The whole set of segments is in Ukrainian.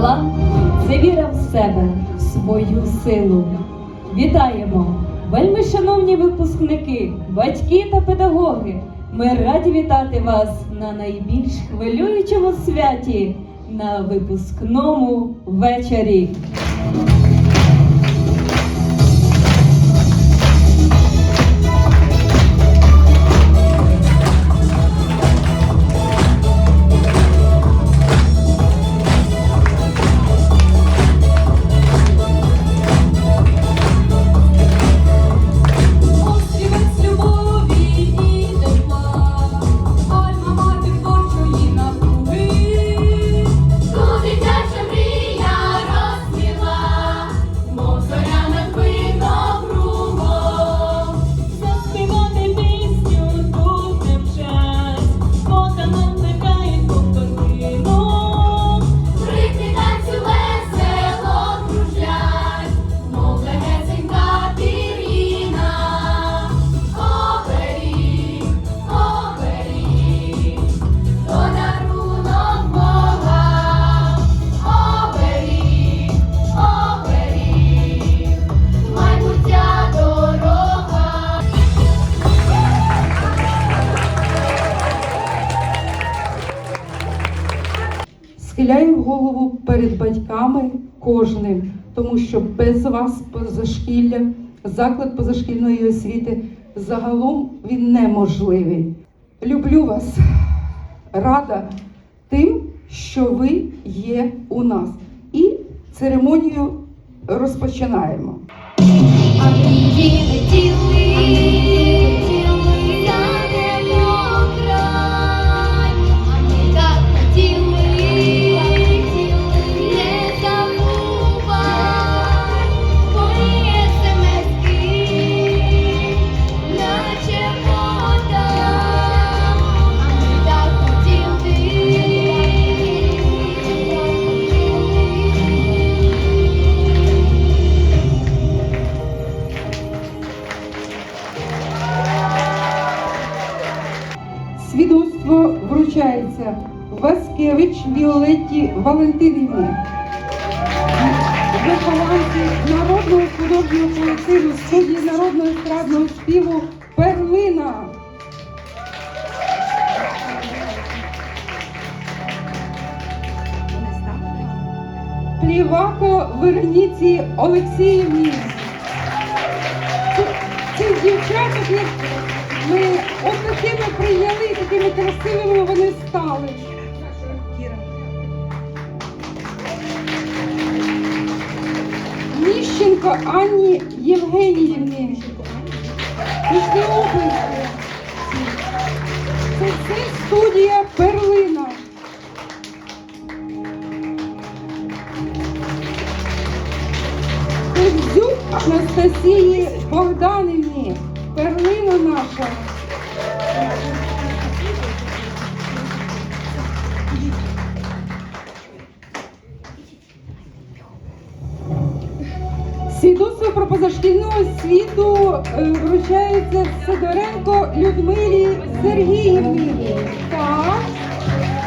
талант це віра в себе, в свою силу. Вітаємо! Вельми шановні випускники, батьки та педагоги. Ми раді вітати вас на найбільш хвилюючому святі на випускному вечорі. Голову перед батьками кожним, тому що без вас позашкілля, заклад позашкільної освіти загалом він неможливий. Люблю вас, рада тим, що ви є у нас. І церемонію розпочинаємо. Васкевич Віолетті Валентинівні. Вихованці народного художнього колективу студії народного естрадного співу Перлина. Плівако Вероніці Олексіївні. Цих дівчаток ми от такими прийняли, такими красивими вони стали. Міщенко Анні Євгеніївні. Це все студія Перлина. Ковзюк Анастасії Богданівні. Перлина наша. Свідоцтво про позашкільну освіту е, вручається Сидоренко Людмилі Сергіївні. Так.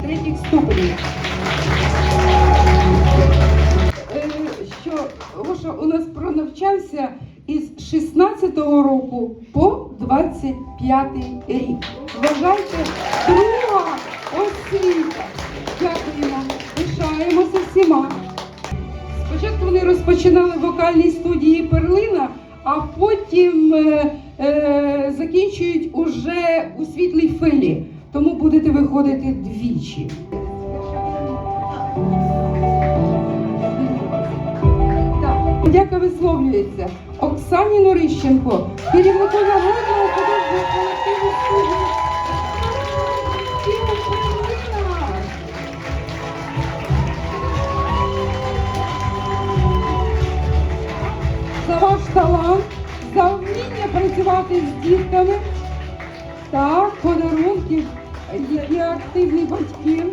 Третіх ступенів. Е, Що Гоша у нас пронавчався із 16-го року по 25-й рік. Вважайте, друга освіта. Дякуємо, пишаємося всіма. Спочатку вони розпочинали в вокальній студії Перлина, а потім е, е, закінчують уже у світлій филі. Тому будете виходити двічі. Подяка висловлюється Оксані Норищенко, керівнику народного художнього колективу студії. Талант, за вміння працювати з дітками. Так, подарунки, які активні батьки.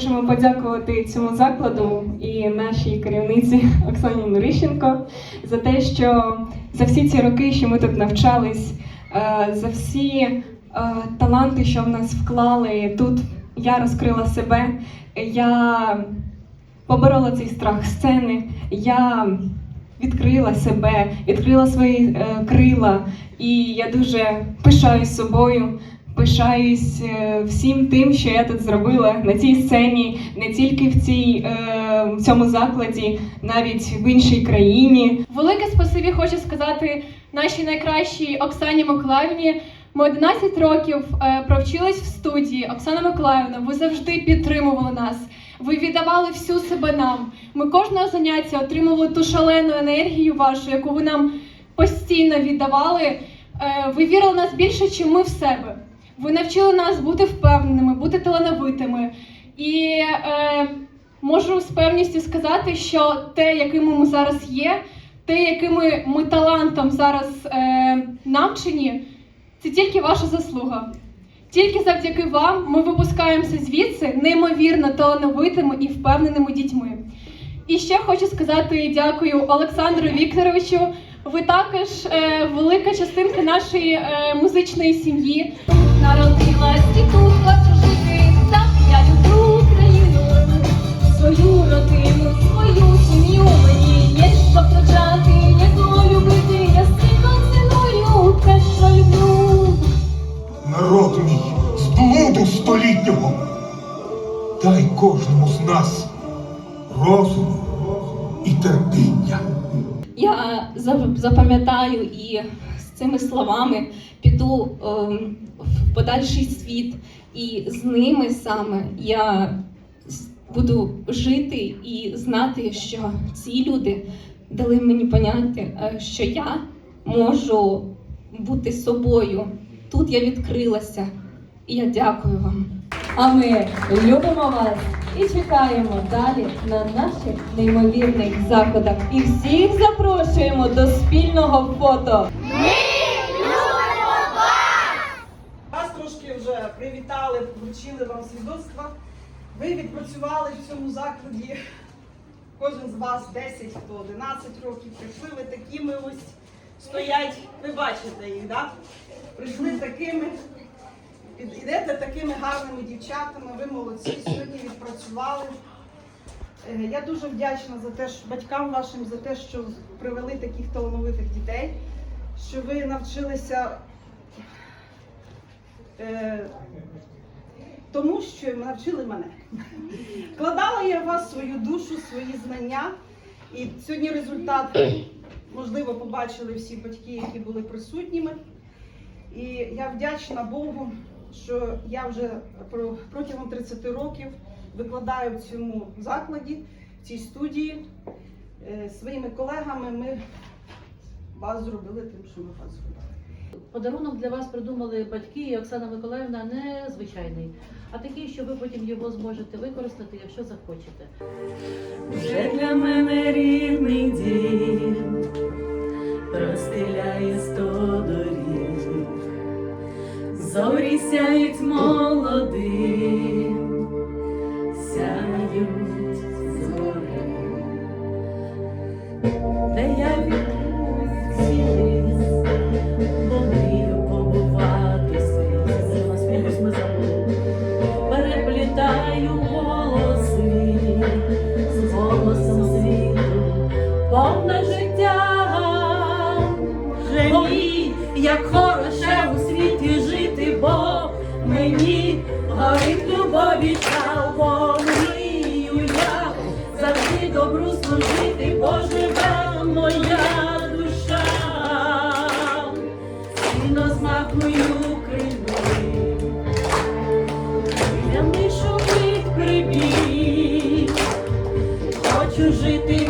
Хочемо подякувати цьому закладу і нашій керівниці Оксані Нурищенко за те, що за всі ці роки, що ми тут навчались, е, за всі е, таланти, що в нас вклали тут. Я розкрила себе, я поборола цей страх сцени, я відкрила себе, відкрила свої е, крила, і я дуже пишаюсь собою. Пишаюсь е, всім тим, що я тут зробила на цій сцені, не тільки в цій е, в цьому закладі, навіть в іншій країні. Велике спасибі хочу сказати нашій найкращій Оксані Миколаївні. Ми 11 років е, провчились в студії. Оксана Миколаївна, ви завжди підтримували нас. Ви віддавали всю себе нам. Ми кожного заняття отримували ту шалену енергію вашу, яку ви нам постійно віддавали. Ви вірили в нас більше, ніж ми в себе. Ви навчили нас бути впевненими, бути талановитими. І е, можу з певністю сказати, що те, якими ми зараз є, те, якими ми талантом зараз е, навчені, це тільки ваша заслуга. Тільки завдяки вам ми випускаємося звідси неймовірно талановитими і впевненими дітьми. І ще хочу сказати дякую Олександру Вікторовичу. Ви також е, велика частинка нашої е, музичної сім'ї. Народилась і тут хочу жити, так я люблю Україну, свою родину, свою сім'ю. Мені є що втрачати, є кого любити, я сильно ціную те, що люблю. Народ мій з блуду столітнього. Дай кожному з нас розуму і терпіння. Я запам'ятаю і з цими словами піду ем, подальший світ, і з ними саме я буду жити і знати, що ці люди дали мені поняття, е, що я можу бути собою. Тут я відкрилася, і я дякую вам. А ми любимо вас і чекаємо далі на наших неймовірних заходах. І всіх запрошуємо до спільного фото. Вас трошки вже привітали, вручили вам свідоцтва. Ви відпрацювали в цьому закладі. Кожен з вас 10, хто 11 років. Прийшли ви такими ось стоять. Ви бачите їх, так? Прийшли такими. Ідете такими гарними дівчатами. Ви молодці. Сьогодні відпрацювали. Е, Я дуже вдячна за те, що батькам вашим за те, що привели таких талановитих дітей, що ви навчилися Е, тому що навчили мене. Вкладала я в вас свою душу, свої знання. І сьогодні результат, можливо, побачили всі батьки, які були присутніми. І я вдячна Богу, що я вже протягом 30 років викладаю в цьому закладі, в цій студії. Е, Своїми колегами ми вас зробили тим, що ми вас зробили. Подарунок для вас придумали батьки і Оксана Миколаївна не звичайний, а такий, що ви потім його зможете використати, якщо захочете. Вже для мене рідний дім хочу жити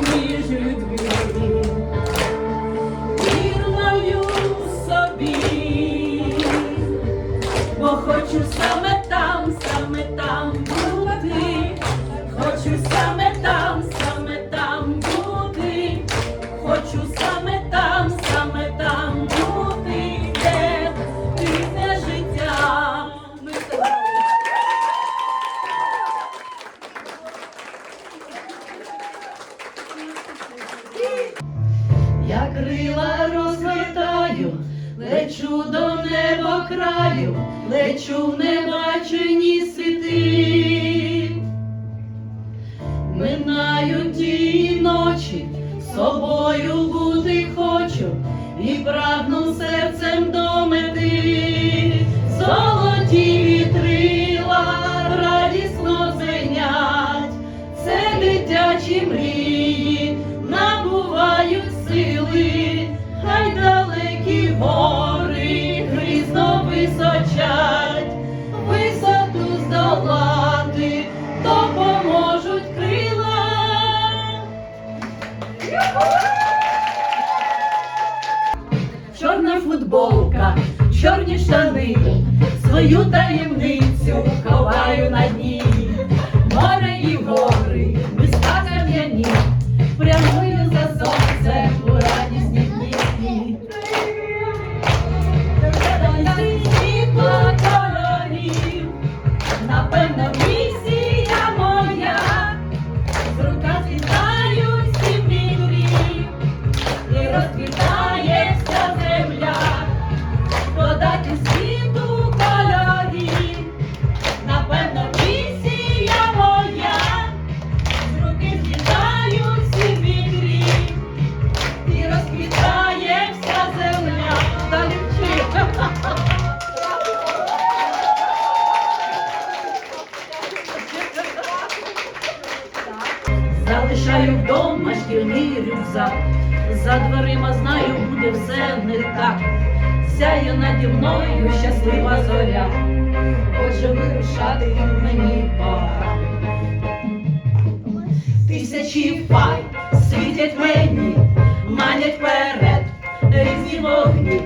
крила розгортаю, лечу до неба краю, лечу в небачені штани, свою таємницю ховаю дверима знаю, буде все не так. Сяє наді мною щаслива зоря. Отже, вирушати мені пора. Тисячі фар світять мені, манять вперед різні вогні.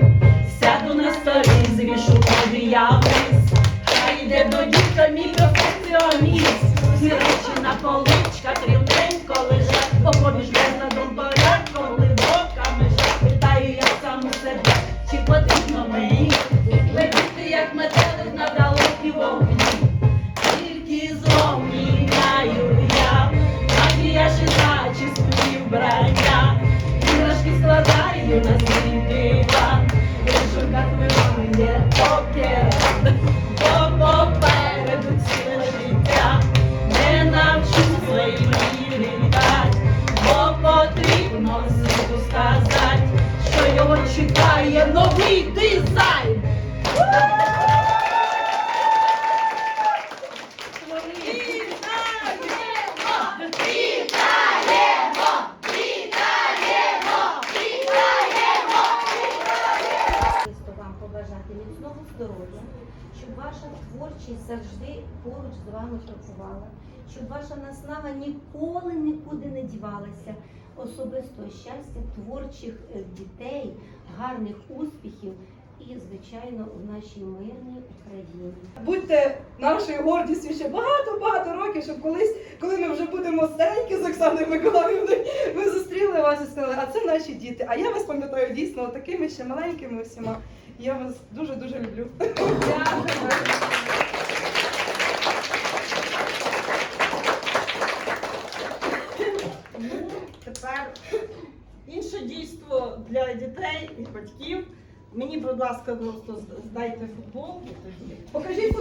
Сяду на столі, звішу я вниз. Хай йде до дітка мій перфекціоніст. Всі речі на поличках рівненько чекає новий дизайн. Особисто вам побажати міцного здоров'я, щоб ваша творчість завжди поруч з вами працювала, щоб ваша наснага ніколи нікуди не дівалася. Особисто щастя, творчих е, дітей, гарних успіхів і, звичайно, у нашій мирній Україні. Будьте нашою гордістю ще багато-багато років, щоб колись, коли ми вже будемо старенькі з Оксаною Миколаївною, ми зустріли вас і сказали, а це наші діти. А я вас пам'ятаю дійсно такими ще маленькими всіма. Я вас дуже-дуже люблю. Тепер Мені, будь ласка, просто здайте футболки тоді. Покажіть.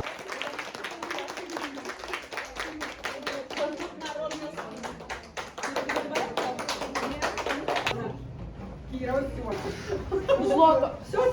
Кіра, ось цього. Злото. Все,